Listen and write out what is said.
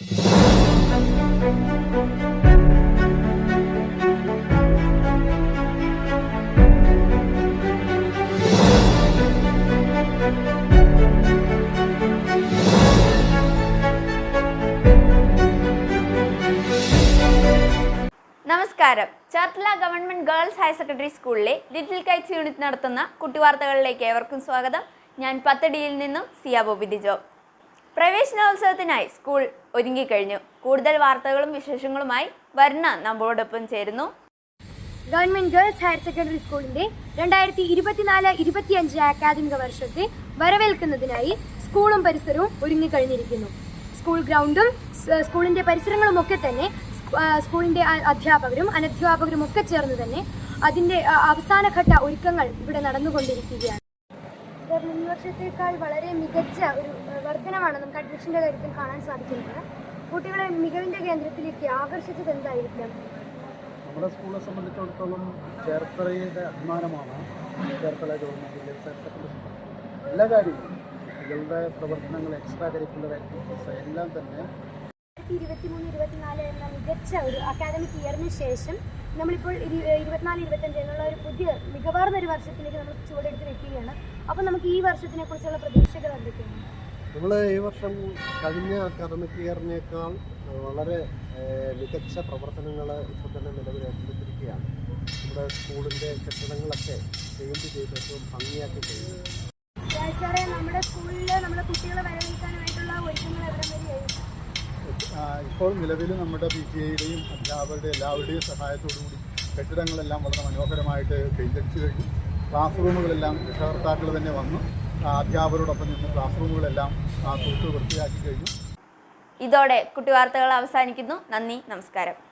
നമസ്കാരം. ചാർട്ടല government girls higher secondary സ്കൂളിലെ ലിറ്റിൽ കൈറ്റ്സ് യൂണിറ്റ് നടത്തുന്ന കുട്ടിവാർത്തകളിലേക്ക് ഏവർക്കും സ്വാഗതം. ഞാൻ പത്തടിയിൽ നിന്നും സിയ ബോബി ഡിജോ പ്രവേശനോത്സവത്തിനായി സ്കൂൾ ഒരുങ്ങിക്കഴിഞ്ഞു. കൂടുതൽ വാർത്തകളും വിശേഷങ്ങളുമായി വർണ നമ്മളോടൊപ്പം ചേരുന്നു. ഗവൺമെന്റ് ഗേൾസ് ഹയർ സെക്കൻഡറി സ്കൂളിന്റെ രണ്ടായിരത്തി ഇരുപത്തിനാല് ഇരുപത്തിയഞ്ച് അക്കാദമിക വർഷത്തെ വരവേൽക്കുന്നതിനായി സ്കൂളും പരിസരവും ഒരുങ്ങിക്കഴിഞ്ഞിരിക്കുന്നു. സ്കൂൾ ഗ്രൗണ്ടും സ്കൂളിന്റെ പരിസരങ്ങളും ഒക്കെ തന്നെ സ്കൂളിന്റെ അധ്യാപകരും അനധ്യാപകരും ഒക്കെ ചേർന്ന് തന്നെ അതിന്റെ അവസാനഘട്ട ഒരുക്കങ്ങൾ ഇവിടെ നടന്നുകൊണ്ടിരിക്കുകയാണ്. സർ, മുൻ വർഷത്തേക്കാൾ വളരെ മികച്ച ഒരു ആ, വർധനമാണ് നമുക്ക് അഡ്മിഷന്റെ കാര്യത്തിൽ കാണാൻ സാധിക്കുന്നത്. കുട്ടികളെ മികവിന്റെ കേന്ദ്രത്തിലേക്ക് ആകർഷിച്ചത് എന്തായിരിക്കും? നമ്മുടെ സ്കൂളിനെ സംബന്ധിച്ചിടത്തോളം ചേർത്തലയുടെ അഭിമാനമാണ് ചേർത്തല ഗവൺമെന്റ് എല്ലാ കാര്യങ്ങളും കുട്ടികളുടെ പ്രവർത്തനങ്ങൾ എക്സ്ട്രാ കരിക്കുലർ ആക്ടിവിറ്റീസ് എല്ലാം തന്നെ ഇരുപത്തിമൂന്ന് ഇരുപത്തിനാല് എന്ന മികച്ച ഒരു അക്കാദമിക് ഇയറിന് ശേഷം നമ്മളിപ്പോൾ ഇരു- ഇരുപത്തിനാല് ഇരുപത്തഞ്ച് എന്നുള്ള ഒരു പുതിയ മികവാർന്ന ഒരു വർഷത്തിലേക്ക് നമ്മൾ ചുവടെടുത്ത് വെക്കുകയാണ്. അപ്പോൾ നമുക്ക് ഈ വർഷത്തിനെ കുറിച്ചുള്ള പ്രതീക്ഷകൾ എന്തൊക്കെയാണ്? നമ്മൾ ഈ വർഷം കഴിഞ്ഞ അക്കാദമിക് ഇയറിനേക്കാൾ വളരെ മികച്ച പ്രവർത്തനങ്ങൾ ഇപ്പോൾ തന്നെ നിലവിൽ ഏർപ്പെടുത്തിയിരിക്കുകയാണ്. നമ്മുടെ സ്കൂളിന്റെ കെട്ടിടങ്ങളൊക്കെ പെയിന്റ് ചെയ്ത് ഏറ്റവും ഭംഗിയാക്കി കഴിഞ്ഞു. സാറേ നമ്മുടെ സ്കൂളിൽ നമ്മുടെ കുട്ടികളെ വരവേൽക്കാനായിട്ടുള്ള ഒരുക്കങ്ങൾ എവിടെ വരെയായി ആ, ഇപ്പോൾ നിലവിൽ നമ്മുടെ പി ടി ഐയുടെയും അധ്യാപകരുടെ എല്ലാവരുടെയും സഹായത്തോടു കൂടി കെട്ടിടങ്ങളെല്ലാം വളരെ മനോഹരമായിട്ട് പെയിന്റ് അടിച്ചു കഴിഞ്ഞു. ക്ലാസ് റൂമുകളെല്ലാം രക്ഷകർത്താക്കൾ തന്നെ വന്നു. അധ്യാപകരോടൊപ്പം നിന്ന് ക്ലാസ് റൂമുകളെല്ലാം തൂത്ത് വൃത്തിയാക്കി കഴിഞ്ഞു. ഇതോടെ കുട്ടിവാർത്തകൾ അവസാനിക്കുന്നു. നന്ദി നമസ്കാരം.